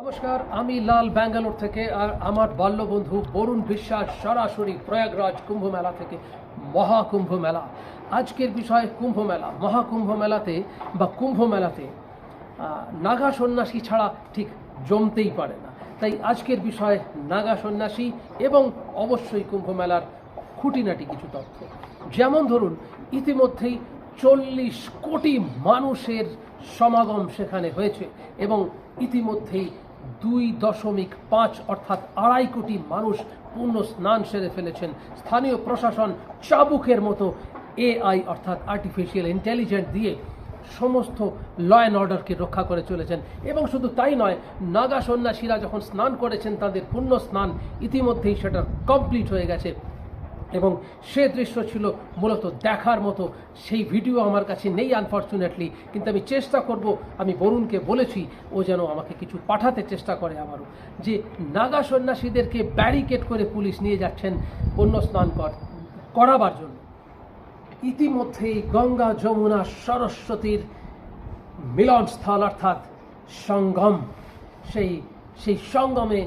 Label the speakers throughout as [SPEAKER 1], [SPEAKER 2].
[SPEAKER 1] নমস্কার, আমি লাল ব্যাঙ্গালোর থেকে আর আমার বাল্যবন্ধু বরুণ বিশ্বাস সরাসরি প্রয়াগরাজ কুম্ভ মেলা থেকে মহাকুম্ভ মেলা আজকের বিষয় কুম্ভ মেলা মহাকুম্ভ মেলাতে বা কুম্ভ মেলাতে নাগা সন্ন্যাসী ছাড়া ঠিক জমতেই পারে না। তাই আজকের বিষয় নাগা সন্ন্যাসী এবং অবশ্যই কুম্ভ মেলার খুঁটিনাটি কিছু তথ্য। যেমন ধরুন, ইতিমধ্যেই চল্লিশ কোটি মানুষের সমাগম সেখানে হয়েছে এবং ইতিমধ্যেই দুই দশমিক পাঁচ অর্থাৎ আড়াই কোটি মানুষ পূর্ণ স্নান সেরে ফেলেছেন। স্থানীয় প্রশাসন চাবুকের মতো এআই অর্থাৎ আর্টিফিশিয়াল ইন্টেলিজেন্ট দিয়ে সমস্ত ল অ্যান্ড অর্ডারকে রক্ষা করে চলেছেন। এবং শুধু তাই নয়, নাগা সন্ন্যাসীরা যখন স্নান করেছেন, তাদের পূর্ণ স্নান ইতিমধ্যেই সেটা কমপ্লিট হয়ে গেছে। এবং সে দৃশ্য ছিল মূলত দেখার মতো। সেই ভিডিও আমার কাছে নেই আনফর্চুনেটলি কিন্তু আমি চেষ্টা করব, আমি বরুণকে বলেছি, ও যেন আমাকে কিছু পাঠাতে চেষ্টা করে আবারও যে নাগা সন্ন্যাসীদেরকে ব্যারিকেড করে পুলিশ নিয়ে যাচ্ছেন, পুণ্য স্নান কর, করাবার জন্য। ইতিমধ্যেই গঙ্গা যমুনা সরস্বতীর মিলনস্থল অর্থাৎ সঙ্গম। সেই সেই সঙ্গমে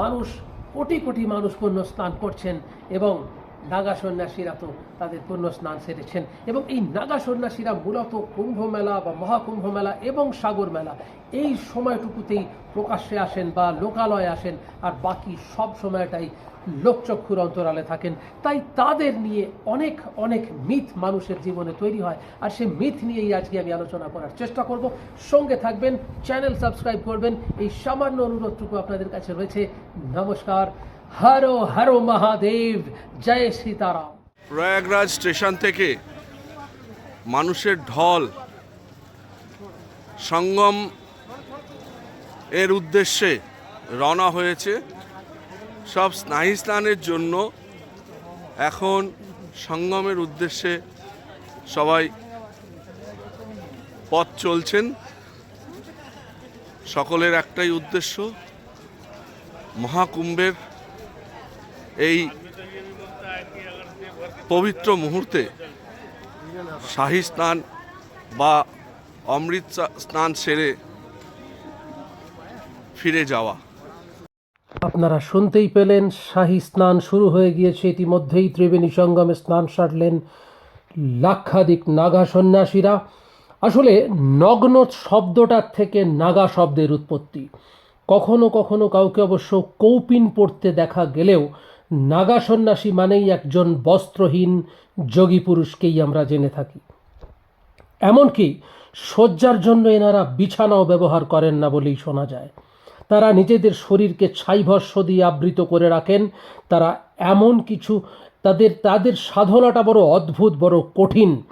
[SPEAKER 1] মানুষ, কোটি কোটি মানুষ পণ্য স্নান করছেন এবং নাগা সন্ন্যাসীরা তো তাদের পূর্ণ স্নান সেরেছেন। এবং এই নাগা সন্ন্যাসীরা মূলত কুম্ভ মেলা বা মহাকুম্ভ মেলা এবং সাগর মেলা এই সময়টুকুতেই প্রকাশ্যে আসেন বা লোকালয়ে আসেন আর বাকি সব সময়টাই লোকচক্ষুর অন্তরালে থাকেন। তাই তাদের নিয়ে অনেক অনেক মিথ মানুষের জীবনে তৈরি হয় আর সে মিথ নিয়েই আজকে আমি আলোচনা করার চেষ্টা করব। সঙ্গে থাকবেন, চ্যানেল সাবস্ক্রাইব করবেন। এই সামান্য অনুরোধটুকু আপনাদের কাছে রয়েছে। নমস্কার। হরো হরো মহাদেব, জয় সীতারাম।
[SPEAKER 2] প্রয়াগরাজ স্টেশন থেকে মানুষের ঢল, সঙ্গম এর উদ্দেশ্যে রওনা হয়েছে। সব স্নায়ু স্নানের জন্য এখন সঙ্গমের উদ্দেশ্যে সবাই পথ চলছেন। সকলের একটাই উদ্দেশ্য, মহাকুম্ভের এই পবিত্র মুহূর্তে শাহী স্নান বা অমৃত স্নান সেরে ফিরে যাওয়া।
[SPEAKER 1] আপনারা শুনতেই পেলেন, শাহী স্নান শুরু হয়ে গিয়েছে। ইতিমধ্যেই ত্রিবেণী সঙ্গমে স্নান সারলেন লাক্ষাধিক নাগা সন্ন্যাসীরা। আসলে নগ্ন শব্দটার থেকে নাগা শব্দের উৎপত্তি। কখনো কখনো কাউকে অবশ্য কৌপিন পড়তে দেখা গেলেও নাগা সন্ন্যাসী মানেই একজন বস্ত্রহীন যোগী পুরুষকেই আমরা জেনে থাকি। এমনকি শয্যার জন্য এনারা বিছানাও ব্যবহার করেন না বলেই শোনা যায়। তারা নিজেদের শরীরকে ছাইভস্য দিয়ে আবৃত করে রাখেন। তারা এমন কিছু, তাদের তাদের সাধনাটা বড় অদ্ভুত, বড় কঠিন।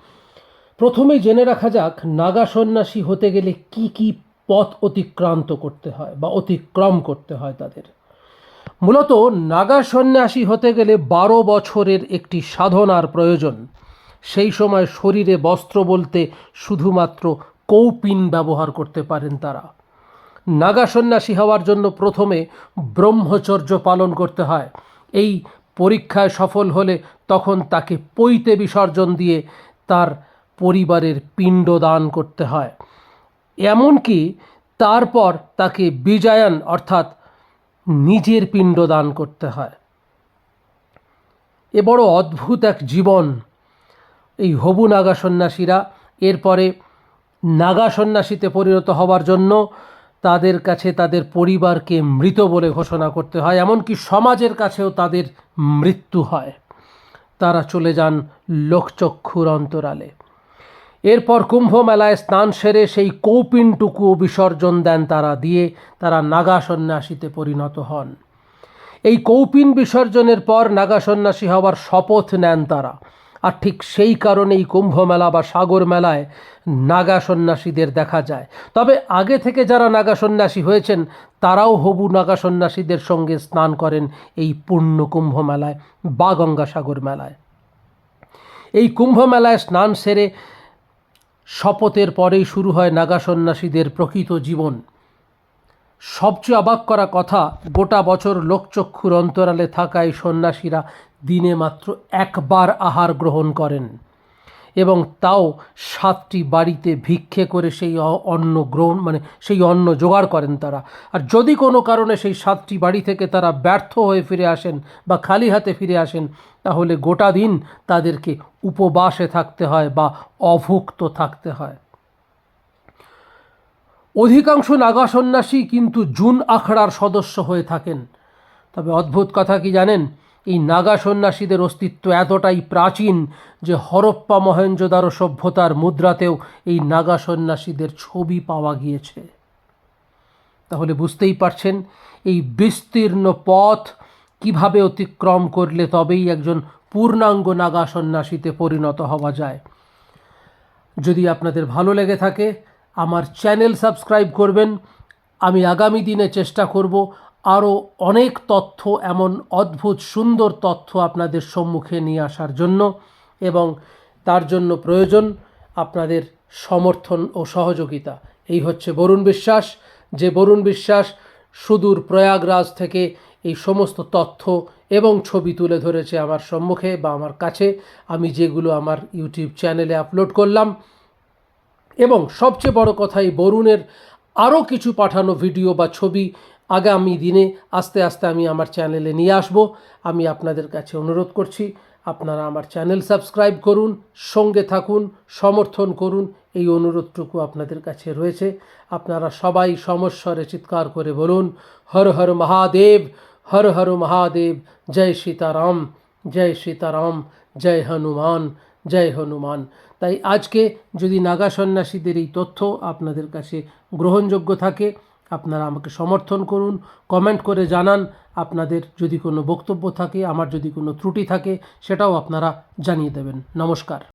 [SPEAKER 1] প্রথমেই জেনে রাখা যাক, নাগা সন্ন্যাসী হতে গেলে কি কি পথ অতিক্রান্ত করতে হয় বা অতিক্রম করতে হয় তাদের। মূলত নাগা সন্ন্যাসী হতে গেলে বারো বছরের একটি সাধনার প্রয়োজন। সেই সময় শরীরে বস্ত্র বলতে শুধুমাত্র কৌপিন ব্যবহার করতে পারেন তারা। নাগা সন্ন্যাসী হওয়ার জন্য প্রথমে ব্রহ্মচর্য পালন করতে হয়। এই পরীক্ষায় সফল হলে তখন তাকে পৈতে বিসর্জন দিয়ে তার পরিবারের পিণ্ড দান করতে হয়। এমনকি তারপর তাকে বিজয়ান অর্থাৎ নিজের পিণ্ড দান করতে হয়। এ বড় অদ্ভুত এক জীবন। এই হবু নাগা সন্ন্যাসীরা এরপরে নাগা সন্ন্যাসীতে পরিণত হওয়ার জন্য তাদের কাছে তাদের পরিবারকে মৃত বলে ঘোষণা করতে হয়, এমনকি সমাজের কাছেও তাদের মৃত্যু হয়। তারা চলে যান লোকচক্ষুর অন্তরালে। এরপর কুম্ভ মেলায় স্নান সেরে সেই কৌপিনটুকু বিসর্জন দেন তারা দিয়ে তারা নাগা সন্ন্যাসীতে পরিণত হন। এই কৌপিন বিসর্জনের পর নাগা সন্ন্যাসী হওয়ার শপথ নেন তারা। আর ঠিক সেই কারণেই কুম্ভ মেলা বা সাগর মেলায় নাগা সন্ন্যাসীদের দেখা যায়। তবে আগে থেকে যারা নাগা সন্ন্যাসী হয়েছেন, তারাও হবু নাগা সন্ন্যাসীদের সঙ্গে স্নান করেন এই পূর্ণ কুম্ভ মেলায় বা গঙ্গাসাগর মেলায়। এই কুম্ভ মেলায় স্নান সেরে শপথের পরেই শুরু হয় নাগা সন্ন্যাসীদের প্রকৃত জীবন। সবচেয়ে অবাক করা কথা, গোটা বছর লোকচক্ষুর অন্তরালে থাকা এই সন্ন্যাসীরা দিনে মাত্র একবার আহার গ্রহণ করেন। এবং তাও সাতটি বাড়িতে ভিক্ষে করে সেই অন্ন গ্রহণ মানে সেই অন্ন জোগাড় করেন তারা। আর যদি কোনো কারণে সেই সাতটি বাড়ি থেকে তারা ব্যর্থ হয়ে ফিরে আসেন বা খালি হাতে ফিরে আসেন, তাহলে গোটা দিন তাদেরকে উপবাসে থাকতে হয় বা অভুক্ত থাকতে হয়। অধিকাংশ নাগা সন্ন্যাসী কিন্তু জুন আখড়ার সদস্য হয়ে থাকেন। তবে অদ্ভুত কথা কি জানেন? এই নাগা সন্ন্যাসীদের অস্তিত্ব এতটাই প্রাচীন যে হরপ্পা মহেঞ্জোদারো সভ্যতার মুদ্রাতেও এই নাগা সন্ন্যাসীদের ছবি পাওয়া গিয়েছে। তাহলে বুঝতেই পারছেন এই বিস্তীর্ণ পথ কীভাবে অতিক্রম করলে তবেই একজন পূর্ণাঙ্গ নাগা সন্ন্যাসীতে পরিণত হওয়া যায়। যদি আপনাদের ভালো লেগে থাকে, আমার চ্যানেল সাবস্ক্রাইব করবেন। আমি আগামী দিনে চেষ্টা করব আরও অনেক তথ্য, এমন অদ্ভুত সুন্দর তথ্য আপনাদের সম্মুখে নিয়ে আসার জন্য এবং তার জন্য প্রয়োজন আপনাদের সমর্থন ও সহযোগিতা। এই হচ্ছে বরুণ বিশ্বাস। যে বরুণ বিশ্বাস সুদূর প্রয়াগরাজ থেকে এই সমস্ত তথ্য এবং ছবি তুলে ধরেছে আমার সম্মুখে বা আমার কাছে। আমি যেগুলো আমার ইউটিউব চ্যানেলে আপলোড করলাম। এবং সবচেয়ে বড় কথা, এই বরুণের আরও কিছু পাঠানো ভিডিও বা ছবি আগামী দিনে আস্তে আস্তে আমি আমার চ্যানেলে নিয়ে আসব। আমি আপনাদের কাছে অনুরোধ করছি, আপনারা আমার চ্যানেল সাবস্ক্রাইব করুন, সঙ্গে থাকুন, সমর্থন করুন, এই অনুরোধটুকু আপনাদের কাছে রয়েছে। আপনারা সবাই সমস্বরে চিৎকার করে বলুন, হর হর মহাদেব, হর হর মহাদেব, জয় সীতারাম জয় সীতারাম, জয় হনুমান জয় হনুমান। তাই আজকে যদি নাগা সন্ন্যাসীদের এই তথ্য আপনাদের কাছে গ্রহণযোগ্য থাকে আপনারা আমাকে সমর্থন করুন কমেন্ট করে জানান। আপনাদের যদি কোনো বক্তব্য থাকে, আমার যদি কোনো ত্রুটি থাকে, সেটাও আপনারা জানিয়ে দেবেন। নমস্কার।